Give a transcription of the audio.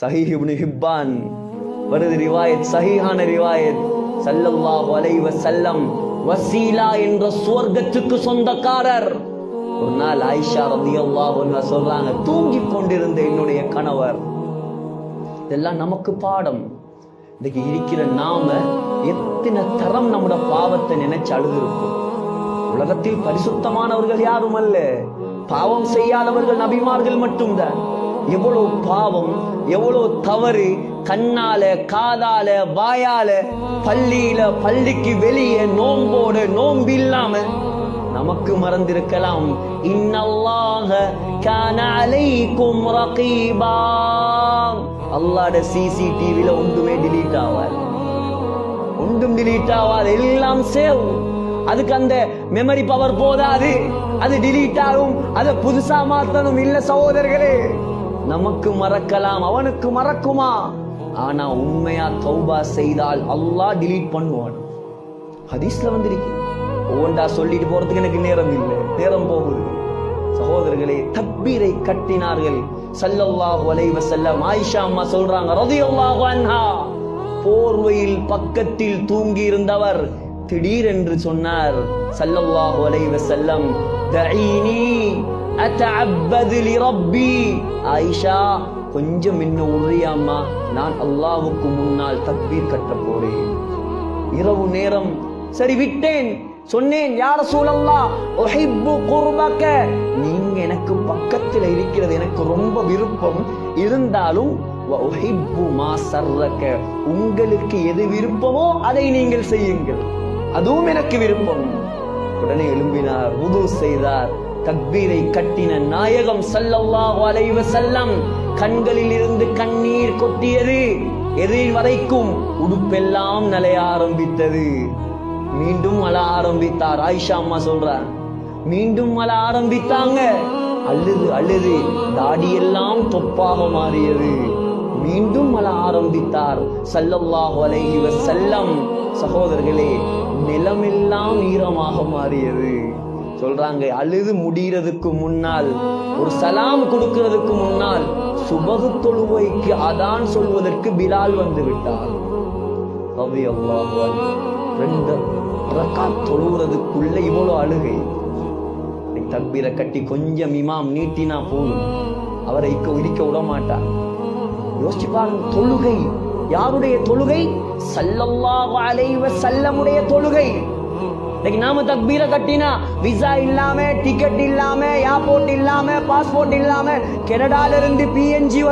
சஹீஹ் இப்னு ஹிப்பான். வருது ரிவாயத் சஹிஹான ரிவாயத். ஸல்லல்லாஹு அலைஹி வஸல்லம் வசீலா என்ற சுவர்க்கத்துக்கு சொந்தக்காரர். ஒரு நாள் ஆயிஷா ரலியல்லாஹு அன்ஹா சொல்றாங்க தூங்கிக் கொண்டிருந்த என்னுடைய கணவர். இதெல்லாம் நமக்கு பாடம். இன்னைக்கு இருக்கிற நாம எத்தனை தரம் நம்முடைய பாவத்தை நினைச்சு அழுதிருப்போம் உலகத்தில் பரிசுத்தமானவர்கள் யாரும் அல்ல பாவம் செய்யாதவர்கள் நபிமார்கள் மட்டும்தான். எவ்வளவு பாவம் எவ்வளவு தவறு கண்ணால காதால வாயால பள்ளியில பள்ளிக்கு வெளியே நோம்போட நோம்பு இல்லாம நமக்கு மறந்திருக்கலாம். இன்னல்லாஹ கான அலைக்கும் ரகீபா. அல்லாஹ்ட சிசிடிவில ஒன்றுமே டிலீட் ஆவார் ஒன்றும் டிலீட் ஆவார் எல்லாம் சேவ் அதுக்கு அந்த மெமரி பவர் போதாது. அது டிலீட் ஆகும். அதை புதுசா மாத்தணும் இல்ல சகோதரர்களே. நமக்கு மறக்கலாம் அவனுக்கு மறக்குமா? ஆனா உண்மையா தௌபா செய்தால் அல்லாஹ் டிலீட் பண்ணுவான். ஹதீஸ்ல வந்திருக்கு. ஒவ்வொன்றா சொல்லிட்டு போறதுக்கு எனக்கு நேரம் இல்லை. நேரம் போகுது. சகோதரர்களே தக்பீரை கட்டினார்கள். சல்லல்லாஹு அலைஹி வஸல்லம். ஆயிஷா அம்மா சொல்றாங்க ரலியல்லாஹு அன்ஹா. போர்வையில் பக்கத்தில் தூங்கி இருந்தவர் திடீரென்று சொன்னார் சல்லல்லாஹு அலைஹி வஸல்லம் தஈனி அத்தஅப்பது லிரப்பி. ஆயிஷா கொஞ்சம் இன்னும் உரியாமா நான் அல்லாஹ்வுக்கு முன்னால் தக்பீர் கட்ட போறேன். இரவு நேரம் சரி விட்டேன். சொன்னேன் யார சூழல்லா ஒஹிப்பு குர்பக்க நீங்க எனக்கு பக்கத்தில் இருக்கிறது எனக்கு ரொம்ப விருப்பம். இருந்தாலும் மா உங்களுக்கு எது விருப்பமோ அதை நீங்கள் செய்யுங்கள். அதுவும் எனக்கு விருப்பம். உடனே எழும்பினார் உது செய்தார். தக்பீரை கட்டின நாயகம் ஸல்லல்லாஹு அலைஹி செல்லம் கண்களில் இருந்து கண்ணீர் கொட்டியது. எது வரைக்கும் உடுப்பெல்லாம் நலைய ஆரம்பித்தது. மீண்டும் அழ ஆரம்பித்தார். ஆயிஷா அம்மா சொல்றார் மீண்டும் அழ ஆரம்பித்தாங்க. அழுது அழுது தாடியெல்லாம் தொப்பாக மாறியது. ஆரம்பித்தார். சல்லல்லாஹு அலைஹி வஸல்லம். சகோதரர்களே நிலமெல்லாம் ஈரமாக மாறியது. சொல்றாங்க அழுது முடிகிறதுக்கு முன்னால் ஒரு சலாம் கொடுக்கிறதுக்கு முன்னால் சுபகு தொழுவைக்கு அதான் சொல்வதற்கு பிலால் வந்து விட்டார். ரலியல்லாஹு அன்ஹு. ரெண்டு தொழுகிறதுக்குள்ள இவ்வளவு அழுகை. தக்பீரை கட்டி கொஞ்சம் இமாம் நீட்டினா போதும். அவரை இக்க இருக்க விட மாட்டார். யோசிச்சு பாருங்க தொழுகை. யாருடைய தொழுகை? சல்லல்லாஹு அலைஹி வஸல்லமுடைய தொழுகை. இன்னைக்கு நாம தக்பீர கட்டினா விசா இல்லாம டிக்கெட் இல்லாம ஏர்போர்ட் இல்லாம பாஸ்போர்ட் இல்லாம கனடால இருந்து பிஎன்ஜி